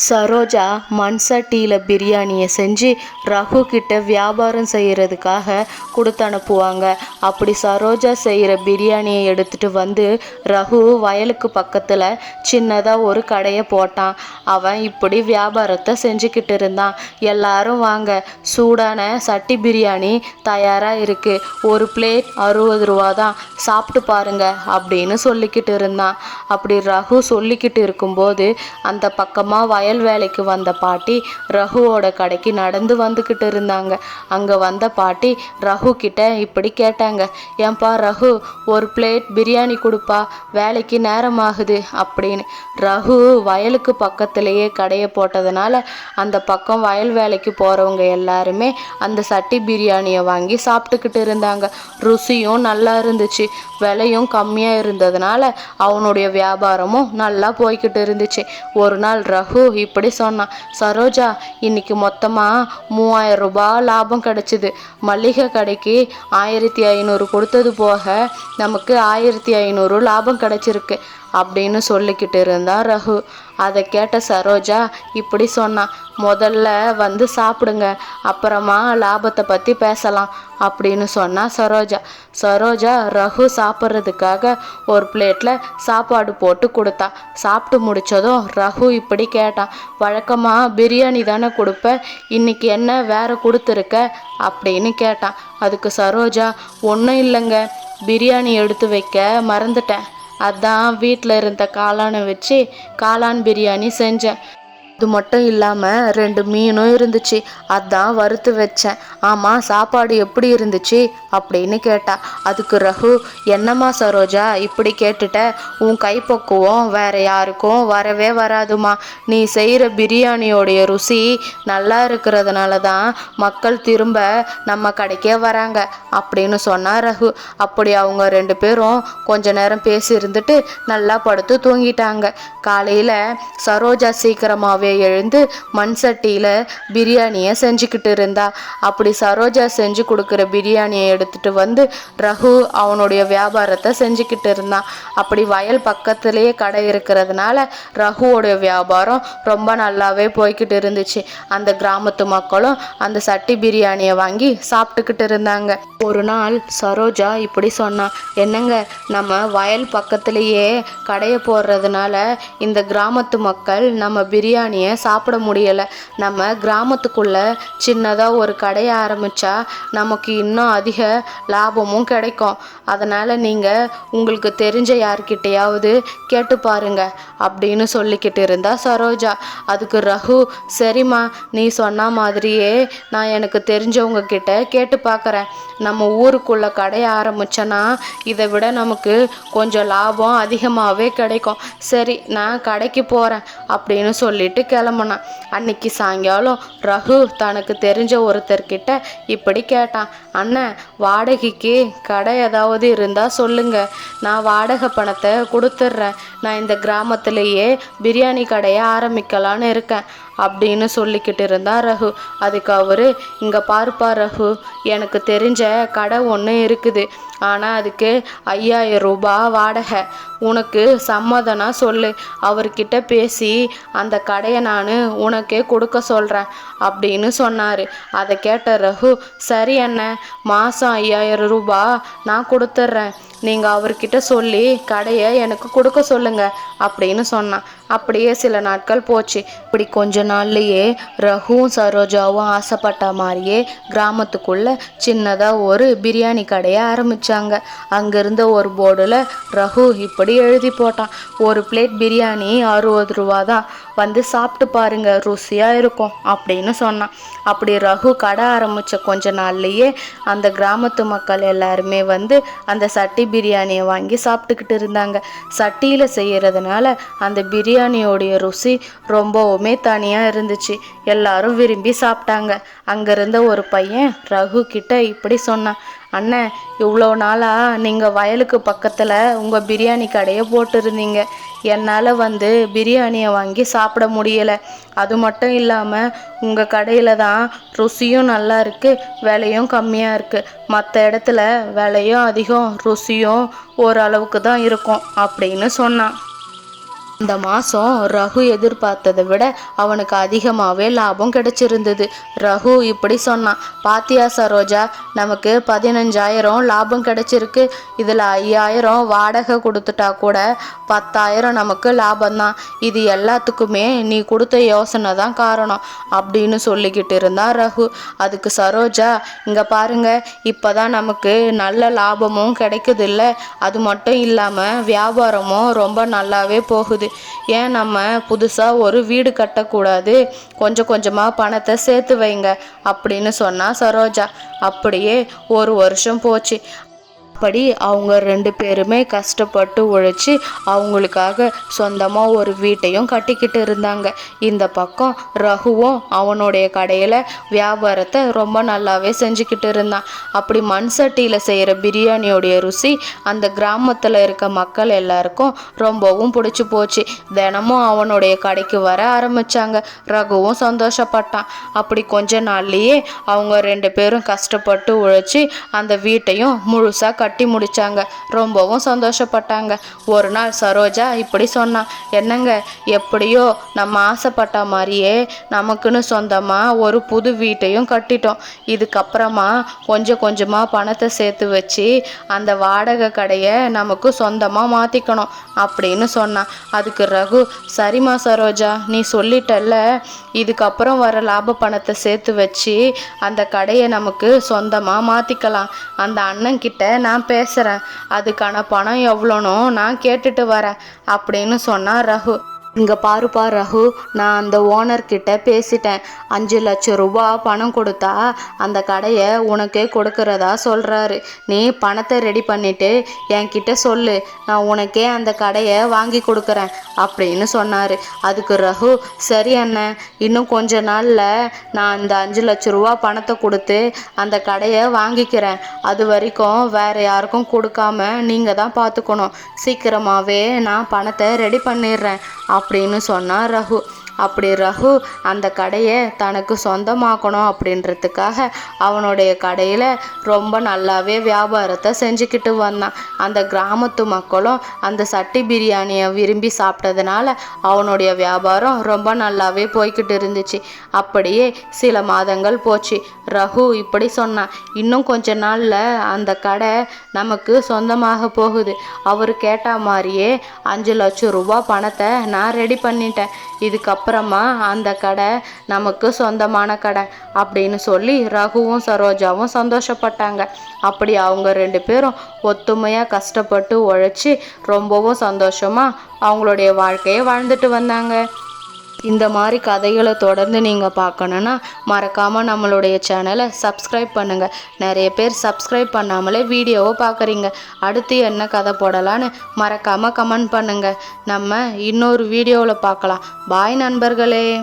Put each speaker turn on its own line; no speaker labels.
சரோஜா மண் சட்டியில் பிரியாணியை செஞ்சு ரகு கிட்ட வியாபாரம் செய்கிறதுக்காக கொடுத்து அனுப்புவாங்க. அப்படி சரோஜா செய்கிற பிரியாணியை எடுத்துட்டு வந்து ரகு வயலுக்கு பக்கத்தில் சின்னதாக ஒரு கடையை போட்டான். அவன் இப்படி வியாபாரத்தை செஞ்சுக்கிட்டு இருந்தான். எல்லாரும் வாங்க சூடான சட்டி பிரியாணி தயாராக இருக்குது ஒரு பிளேட் அறுபது ரூபா தான் சாப்பிட்டு பாருங்க அப்படின்னு சொல்லிக்கிட்டு இருந்தான். அப்படி ரகு சொல்லிக்கிட்டு இருக்கும்போது அந்த பக்கமாக வயல் வேலைக்கு வந்த பாட்டி ரகுவோட கடைக்கு நடந்து வந்துக்கிட்டு இருந்தாங்க. அங்கே வந்த பாட்டி ரகு கிட்ட இப்படி கேட்டாங்க. ஏன்பா ரகு ஒரு பிளேட் பிரியாணி கொடுப்பா வேலைக்கு நேரம் ஆகுது அப்படின்னு. ரகு வயலுக்கு பக்கத்திலேயே கடையை போட்டதுனால அந்த பக்கம் வயல் வேலைக்கு போகிறவங்க எல்லாருமே அந்த சட்டி பிரியாணியை வாங்கி சாப்பிட்டுக்கிட்டு இருந்தாங்க. ருசியும் நல்லா இருந்துச்சு. விலையும் கம்மியாக இருந்ததுனால அவனுடைய வியாபாரமும் நல்லா போய்கிட்டு இருந்துச்சு. ஒரு நாள் ரகு இப்படி சொன்னான். சரோஜா இன்னைக்கு மொத்தமாக மூவாயிரம் ரூபாய் லாபம் கிடைச்சிது. மளிகை கடைக்கு ஆயிரத்தி ஐநூறு கொடுத்தது போக நமக்கு ஆயிரத்தி ஐநூறு லாபம் கிடைச்சிருக்கு. அப்படின்னு சொல்லிக்கிட்டு இருந்தான் ரகு. அதை கேட்ட சரோஜா இப்படி சொன்னான் முதல்ல வந்து சாப்பிடுங்க அப்புறமா லாபத்தை பற்றி பேசலாம் அப்படின்னு சொன்னான் சரோஜா. சரோஜா ரகு சாப்பிட்றதுக்காக ஒரு பிளேட்டில் சாப்பாடு போட்டு கொடுத்தா. சாப்பிட்டு முடிச்சதும் ரகு இப்படி கேட்டான் வழக்கமாக பிரியாணி தானே கொடுப்ப இன்னைக்கு என்ன வேறு கொடுத்துருக்க? அப்படின்னு கேட்டான் அதுக்கு சரோஜா ஒன்றும் இல்லைங்க பிரியாணி எடுத்து வைக்க மறந்துட்டேன். அதான் வீட்டில் இருந்த காளானை வச்சு காளான் பிரியாணி செஞ்சேன். அது மட்டும் இல்லாமல் ரெண்டு மீனும் இருந்துச்சு. அதான் வறுத்து வச்சேன். ஆமாம் சாப்பாடு எப்படி இருந்துச்சு? அப்படின்னு கேட்டா அதுக்கு ரகு என்னம்மா சரோஜா இப்படி கேட்டுட்ட? உன் கைப்பக்குவம் வேற யாருக்கும் வரவே வராதுமா நீ செய்கிற பிரியாணியோடைய ருசி நல்லா இருக்கிறதுனால தான் மக்கள் திரும்ப நம்ம கடைக்கே வராங்க அப்படின்னு சொன்னார் ரகு. அப்படி அவங்க ரெண்டு பேரும் கொஞ்ச நேரம் பேசி இருந்துட்டு நல்லா படுத்து தூங்கிட்டாங்க. காலையில் சரோஜா சீக்கிரமாகவே எழுந்து மண் சட்டியில் பிரியாணியை செஞ்சுக்கிட்டு இருந்தா. அப்படி சரோஜா செஞ்சு கொடுக்குற பிரியாணியை எடுத்துட்டு வந்து ரகு அவனுடைய வியாபாரத்தை செஞ்சுக்கிட்டு இருந்தான் அப்படி வயல் பக்கத்துலேயே கடை இருக்கிறதுனால ரகுவோடைய வியாபாரம் ரொம்ப நல்லாவே போய்கிட்டு இருந்துச்சு. அந்த கிராமத்து மக்களும் அந்த சட்டி பிரியாணியை வாங்கி சாப்பிட்டுக்கிட்டு இருந்தாங்க. ஒரு நாள் சரோஜா இப்படி சொன்னான் என்னங்க நம்ம வயல் பக்கத்துலேயே கடையை போடுறதுனால இந்த கிராமத்து மக்கள் நம்ம பிரியாணியை சாப்பிட முடியலை? நம்ம கிராமத்துக்குள்ள சின்னதாக ஒரு கடையை ஆரம்பித்தா நமக்கு இன்னும் அதிக லாபமும் கிடைக்கும். அதனால் நீங்கள் உங்களுக்கு தெரிஞ்ச யார்கிட்டையாவது கேட்டு பாருங்க அப்படின்னு சொல்லிக்கிட்டு இருந்தா சரோஜா. அதுக்கு ரகு சரிம்மா நீ சொன்ன மாதிரியே நான் எனக்கு தெரிஞ்சவங்க கிட்ட கேட்டு பார்க்குறேன் நம்ம ஊருக்குள்ள கடையை ஆரம்பிச்சேன்னா இதை விட நமக்கு கொஞ்சம் லாபம் அதிகமாகவே கிடைக்கும். சரி நான் கடைக்கு போகிறேன் அப்படின்னு சொல்லிட்டு கிளம்புனான் அன்னைக்கு சாயங்காலம் ரகு தனக்கு தெரிஞ்ச ஒருத்தர்கிட்ட இப்படி கேட்டான். அண்ணன் வாடகைக்கு கடை ஏதாவது இருந்தால் சொல்லுங்க. நான் வாடகை பணத்தை கொடுத்துட்றேன். நான் இந்த கிராமத்திலேயே பிரியாணி கடையை ஆரம்பிக்கலான்னு இருக்கேன். அப்படின்னு சொல்லிக்கிட்டு இருந்தா ரகு. அதுக்கு அவரு இங்கே பாருப்பா ரகு எனக்கு தெரிஞ்ச கடை ஒன்று இருக்குது. ஆனால் அதுக்கு ஐயாயிரம் ரூபாய் வாடகை. உனக்கு சம்மதனா சொல்லு. அவர்கிட்ட பேசி அந்த கடையை நான் உனக்கே கொடுக்க சொல்கிறேன் அப்படின்னு சொன்னார். அதை கேட்ட ரகு சரி என்ன மாதம் ஐயாயிரம் ரூபாய் நான் கொடுத்துட்றேன். நீங்கள் அவர்கிட்ட சொல்லி கடையை எனக்கு கொடுக்க சொல்லுங்க அப்படின்னு சொன்னான். அப்படியே சில நாட்கள் போச்சு. இப்படி கொஞ்ச நாள்லையே ரகுவும் சரோஜாவும் ஆசைப்பட்ட மாதிரியே கிராமத்துக்குள்ள சின்னதாக ஒரு பிரியாணி கடையை ஆரம்பிச்சாங்க. அங்கிருந்த ஒரு போர்டில் ரகு இப்படி எழுதி போட்டான். ஒரு பிளேட் பிரியாணி அறுபது ரூபா தான் வந்து சாப்பிட்டு பாருங்க ருசியாக இருக்கும் அப்படின்னு சொன்னான். அப்படி ரகு கடை ஆரம்பித்த கொஞ்ச நாள்லையே அந்த கிராமத்து மக்கள் எல்லாருமே வந்து அந்த சட்டி பிரியாணியை வாங்கி சாப்பிட்டுக்கிட்டு இருந்தாங்க. சட்டியில் செய்யறதுனால அந்த பிரியாணியோடைய ருசி ரொம்பவுமே தனியாக இருந்துச்சு. எல்லாரும் விரும்பி சாப்பிட்டாங்க. அங்கேருந்த ஒரு பையன் ரகு கிட்ட இப்படி சொன்னான். அண்ணன் இவ்வளோ நாளாக நீங்கள் வயலுக்கு பக்கத்தில் உங்கள் பிரியாணி கடையை போட்டிருந்தீங்க. என்னால் வந்து பிரியாணியை வாங்கி சாப்பிட முடியலை. அது மட்டும் இல்லாமல் உங்கள் கடையில் தான் ருசியும் நல்லா இருக்குது விலையும் கம்மியாக இருக்குது மற்ற இடத்துல விலையும் அதிகம் ருசியும் ஓரளவுக்கு தான் இருக்கும் அப்படின்னு சொன்னான். இந்த மாதம் ரகு எதிர்பார்த்ததை விட அவனுக்கு அதிகமாகவே லாபம் கிடைச்சிருந்தது. ரகு இப்படி சொன்னான் பாத்தியா சரோஜா நமக்கு பதினஞ்சாயிரம் லாபம் கிடைச்சிருக்கு. இதில் ஐயாயிரம் வாடகை கொடுத்துட்டா கூட பத்தாயிரம் நமக்கு லாபம்தான். இது எல்லாத்துக்குமே நீ கொடுத்த யோசனை தான் காரணம் அப்படின்னு சொல்லிக்கிட்டு இருந்தான் ரகு. அதுக்கு சரோஜா இங்கே பாருங்க இப்போ தான் நமக்கு நல்ல லாபமும் கிடைக்குது இல்லை. அது மட்டும் இல்லாமல் வியாபாரமும் ரொம்ப நல்லாவே போகுது. ஏன் நம்ம புதுசாக ஒரு வீடு கட்டக்கூடாது? கொஞ்சம் கொஞ்சமாக பணத்தை சேர்த்து வைங்க அப்படின்னு சொன்னா சரோஜா. அப்படியே ஒரு வருஷம் போச்சு. அப்படி அவங்க ரெண்டு பேருமே கஷ்டப்பட்டு உழைச்சி அவங்களுக்காக சொந்தமாக ஒரு வீட்டையும் கட்டிக்கிட்டு இருந்தாங்க. இந்த பக்கம் ரகுவும் அவனுடைய கடையில் வியாபாரத்தை ரொம்ப நல்லாவே செஞ்சுக்கிட்டு இருந்தான். அப்படி மண் சட்டியில் செய்கிற பிரியாணியோடைய ருசி அந்த கிராமத்தில் இருக்க மக்கள் எல்லாருக்கும் ரொம்பவும் பிடிச்சி போச்சு. தினமும் அவனுடைய கடைக்கு வர ஆரம்பிச்சாங்க. ரகுவும் சந்தோஷப்பட்டான். அப்படி கொஞ்ச நாள்லேயே அவங்க ரெண்டு பேரும் கஷ்டப்பட்டு உழைச்சி அந்த வீட்டையும் முழுசாக கட்டி முடித்தாங்க ரொம்பவும் சந்தோஷப்பட்டாங்க. ஒரு நாள் சரோஜா இப்படி சொன்னான் என்னங்க எப்படியோ நம்ம ஆசைப்பட்ட மாதிரியே நமக்குன்னு சொந்தமாக ஒரு புது வீட்டையும் கட்டிட்டோம். இதுக்கப்புறமா கொஞ்சம் கொஞ்சமாக பணத்தை சேர்த்து வச்சு அந்த வாடகை கடையை நமக்கு சொந்தமாக மாற்றிக்கணும் அப்படின்னு சொன்னான் அதுக்கு ரகு சரிம்மா சரோஜா நீ சொல்லிட்டல்ல. இதுக்கப்புறம் வர லாப பணத்தை சேர்த்து வச்சு அந்த கடையை நமக்கு சொந்தமாக மாற்றிக்கலாம் அந்த அண்ணன் கிட்ட நான் பேசுகிறேன் அதுக்கான பணம் எவ்வளோனோ நான் கேட்டுட்டு வரேன் அப்படின்னு சொன்னான் ரகு. இங்கே பாருப்பா ரகு நான் அந்த ஓனர்கிட்ட பேசிட்டேன். அஞ்சு லட்சம் ரூபா பணம் கொடுத்தா அந்த கடையை உனக்கே கொடுக்கறதா சொல்கிறாரு நீ பணத்தை ரெடி பண்ணிட்டு என்கிட்ட சொல்லு. நான் உனக்கே அந்த கடையை வாங்கி கொடுக்குறேன் அப்படின்னு சொன்னார். அதுக்கு ரகு சரி அண்ணன் இன்னும் கொஞ்ச நாளில் நான் அந்த அஞ்சு லட்ச ரூபா பணத்தை கொடுத்து அந்த கடையை வாங்கிக்கிறேன். அது வரைக்கும் வேற யாருக்கும் கொடுக்காம நீங்கள் தான் பார்த்துக்கணும் சீக்கிரமாகவே நான் பணத்தை ரெடி பண்ணிடுறேன். அப்படின்னு சொன்னான் ரகு. அப்படி ரகு அந்த கடையை தனக்கு சொந்தமாக்கணும் அப்படின்றதுக்காக அவனுடைய கடையில் ரொம்ப நல்லாவே வியாபாரத்தை செஞ்சுக்கிட்டு வந்தான். அந்த கிராமத்து மக்களும் அந்த சட்டி பிரியாணியை விரும்பி சாப்பிட்டதுனால அவனுடைய வியாபாரம் ரொம்ப நல்லாவே போய்கிட்டு இருந்துச்சு. அப்படியே சில மாதங்கள் போச்சு. ரகு இப்படி சொன்னான் இன்னும் கொஞ்ச நாளில் அந்த கடை நமக்கு சொந்தமாக போகுது. அவர் கேட்ட மாதிரியே அஞ்சு லட்சம் ரூபா பணத்தை நான் ரெடி பண்ணிட்டேன். இதுக்கப்புறம் அப்புறமா அந்த கடை நமக்கு சொந்தமான கடை அப்படின்னு சொல்லி ரகுவும் சரோஜாவும் சந்தோஷப்பட்டாங்க. அப்படி அவங்க ரெண்டு பேரும் ஒத்துமையாக கஷ்டப்பட்டு உழைச்சி ரொம்பவும் சந்தோஷமாக அவங்களுடைய வாழ்க்கையை வாழ்ந்துட்டு வந்தாங்க. இந்த மாதிரி கதைகளை தொடர்ந்து நீங்கள் பார்க்கணுன்னா மறக்காமல் நம்மளுடைய சேனலை சப்ஸ்கிரைப் பண்ணுங்கள் நிறைய பேர் சப்ஸ்கிரைப் பண்ணாமலே வீடியோவை பார்க்குறீங்க. அடுத்து என்ன கதை போடலான்னு மறக்காமல் கமெண்ட் பண்ணுங்கள் நம்ம இன்னொரு வீடியோவில் பார்க்கலாம். பாய் நண்பர்களே.